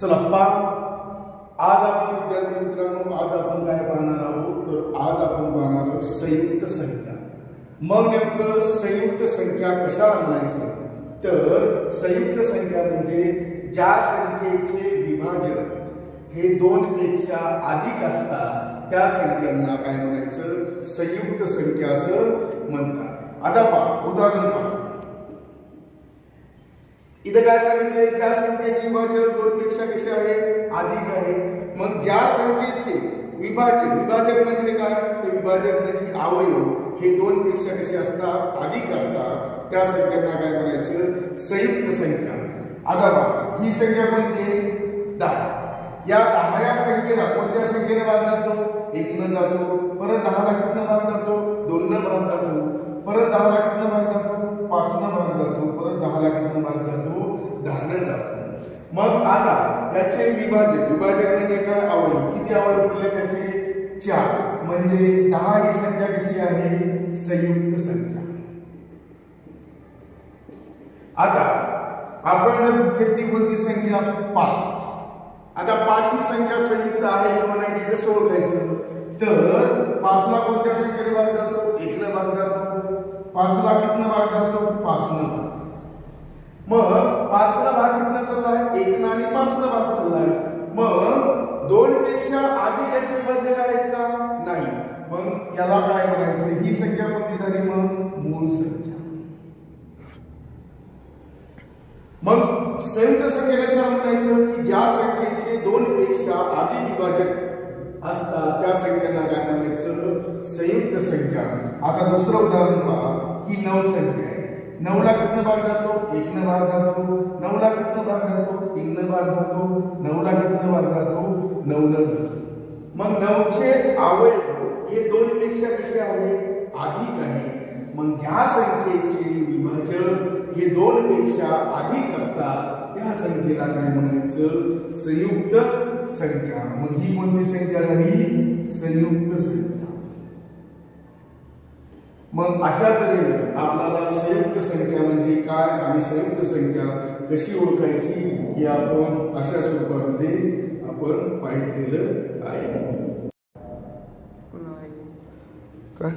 चला पा आज आपण विद्यार्थी मित्रांनो आज आपण काय पाहणार आहोत? तर आज आपण पाहणार आहोत संयुक्त संख्या. मग नेमकं संयुक्त संख्या कशाला म्हणायचं? तर संयुक्त संख्या म्हणजे ज्या संख्येचे विभाजक हे दोन पेक्षा अधिक असतात त्या संख्यांना काय म्हणायचं? संयुक्त संख्या असं म्हणतात. आता पहा उदाहरण पहा. इथं काय सांगितलंय? ज्या संख्येचे विभाजक दोन पेक्षा कसे आहे? अधिक आहे. मग ज्या संख्येचे विभाजन विभाजक म्हणजे काय? ते विभाजक म्हणजे अवयव. हे दोन पेक्षा कसे असतात? अधिक असतात. त्या संख्यांना काय म्हणायचं? संयुक्त संख्या. आता बघा ही संख्या कोणती आहे? दहा. या दहा या संख्येला कोणत्या संख्येने भाग जातो? एकनं जातो. परत दहा लाखातनं भाग जातो? दोननं भाग जातो. परत दहा लाखातनं भाग जातो? पाचनं भाग जातो. परत दहा लाखातनं भाग जातो? मग आता याचे विभाजन विभाजक म्हणजे काय अवयव? किती अवयव केले त्याचे? चार. म्हणजे दहा ही संख्या कशी आहे? संयुक्त संख्या. आता आपण जर घेतली कोणती संख्या? पाच. आता पाच ही संख्या संयुक्त आहे किंवा नाही ते कसं ओळखायचं? तर पाचला कोणत्या संख्येने भाग जातो? एकनं भाग जातो. पाचला कितनं भाग जातो? पाचनं भाग जातो. मग पाचला भाग कितना चाललाय? ना आणि पाचला भाग चाललाय. मग दोन पेक्षा अधिक याचे विभाजक आहेत का? नाही. मग याला काय म्हणायचं? ही संख्या कोणती झाली मग? मूळ संख्या. मग संयुक्त संख्या कशाला म्हणायचं? की ज्या संख्येचे दोन पेक्षा अधिक विभाजक असतात त्या संख्यांना काय म्हणायचं? संयुक्त संख्या. आता दुसरं उदाहरण पहा. ही नऊ संख्या नऊला कितनं भाग जातो एकनं भाग जातो नऊला कितनं भाग जातो तीननं भाग जातो नऊला कितनं भाग जातो नऊनं जातो. मग नऊचे अवयव हो, हे दोन पेक्षा कसे आहे? अधिक आहे. मग ज्या संख्येचे विभाजक हे दोन पेक्षा अधिक असतात त्या संख्येला काय म्हणायचं? संयुक्त संख्या. मग ही कोणती संख्या झाली संयुक्त संख्या. मग अशा तऱ्हेने आपल्याला संयुक्त संख्या म्हणजे काय आणि संयुक्त संख्या कशी ओळखायची ही आपण अशा स्वरूपामध्ये आपण पाहिलेलं आहे. काय?